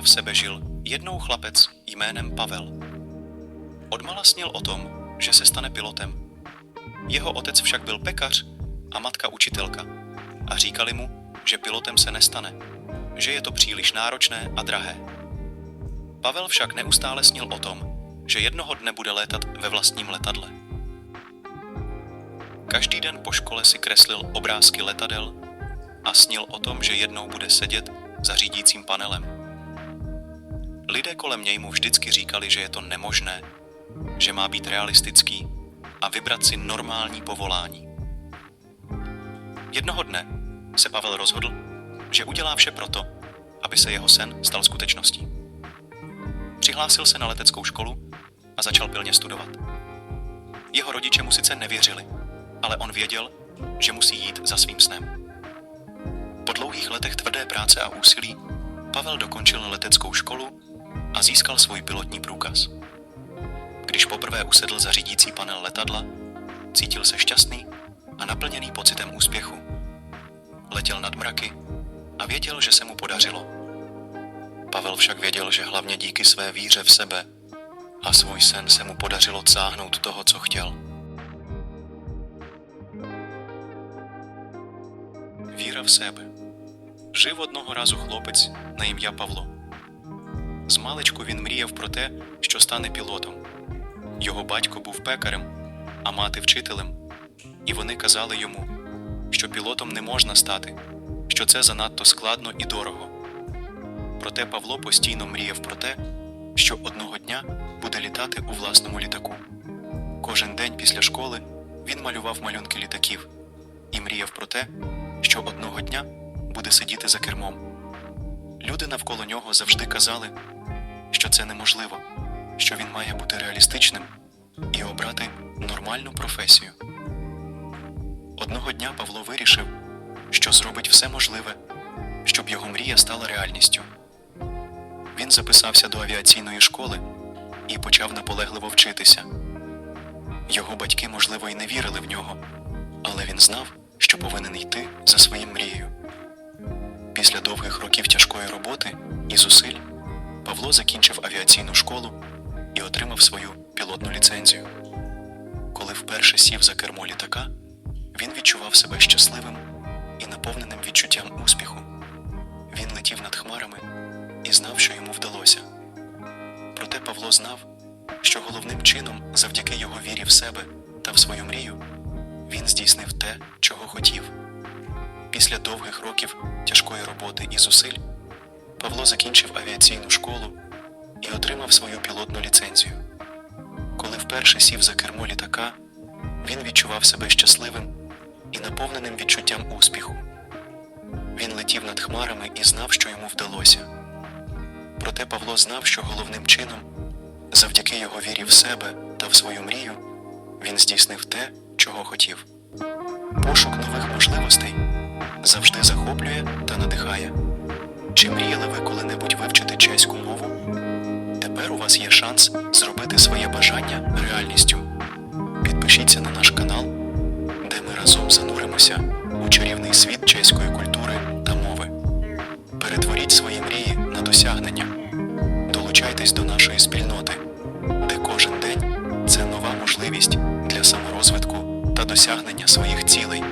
V sebe žil jednou chlapec jménem Pavel. Odmala snil o tom, že se stane pilotem. Jeho otec však byl pekař a matka učitelka a říkali mu, že pilotem se nestane, že je to příliš náročné a drahé. Pavel však neustále snil o tom, že jednoho dne bude létat ve vlastním letadle. Každý den po škole si kreslil obrázky letadel a snil o tom, že jednou bude sedět za řídícím panelem. Lidé kolem něj mu vždycky říkali, že je to nemožné, že má být realistický a vybrat si normální povolání. Jednoho dne se Pavel rozhodl, že udělá vše proto, aby se jeho sen stal skutečností. Přihlásil se na leteckou školu a začal pilně studovat. Jeho rodiče mu sice nevěřili, ale on věděl, že musí jít za svým snem. Po dlouhých letech tvrdé práce a úsilí Pavel dokončil leteckou školu a získal svůj pilotní průkaz. Když poprvé usedl za řídící panel letadla, cítil se šťastný a naplněný pocitem úspěchu. Letěl nad mraky a věděl, že se mu podařilo. Pavel však věděl, že hlavně díky své víře v sebe a svůj sen se mu podařilo cáhnout toho, co chtěl. Віра в себе. Жив одного разу хлопець на ім'я Павло. Змалечку він мріяв про те, що стане пілотом. Його батько був пекарем, а мати вчителем, і вони казали йому, що пілотом не можна стати, що це занадто складно і дорого. Проте Павло постійно мріяв про те, що одного дня буде літати у власному літаку. Кожен день після школи він малював малюнки літаків і мріяв про те, що одного дня буде сидіти за кермом. Люди навколо нього завжди казали, що це неможливо, що він має бути реалістичним і обрати нормальну професію. Одного дня Павло вирішив, що зробить все можливе, щоб його мрія стала реальністю. Він записався до авіаційної школи і почав наполегливо вчитися. Його батьки, можливо, і не вірили в нього, але він знав, що повинен йти за своїм мрією. Після довгих років тяжкої роботи і зусиль Павло закінчив авіаційну школу і отримав свою пілотну ліцензію. Коли вперше сів за кермо літака, він відчував себе щасливим і наповненим відчуттям успіху. Він летів над хмарами і знав, що йому вдалося. Проте Павло знав, що головним чином, завдяки його вірі в себе та в свою мрію, він здійснив те, чого хотів. Після довгих років тяжкої роботи і зусиль Павло закінчив авіаційну школу і отримав свою пілотну ліцензію. Коли вперше сів за кермо літака, він відчував себе щасливим і наповненим відчуттям успіху. Він летів над хмарами і знав, що йому вдалося. Проте Павло знав, що головним чином, завдяки його вірі в себе та в свою мрію, він здійснив те, чого хотів. Пошук нових можливостей завжди захоплює та надихає. Чи мріяли ви коли-небудь вивчити чеську мову? Тепер у вас є шанс зробити своє бажання реальністю. Підпишіться на наш канал, де ми разом зануримося у чарівний світ чеської культури та мови. Перетворіть свої мрії на досягнення. Долучайтесь до нашої спільноти, де кожен день це нова можливість для саморозвитку та досягнення своїх цілей.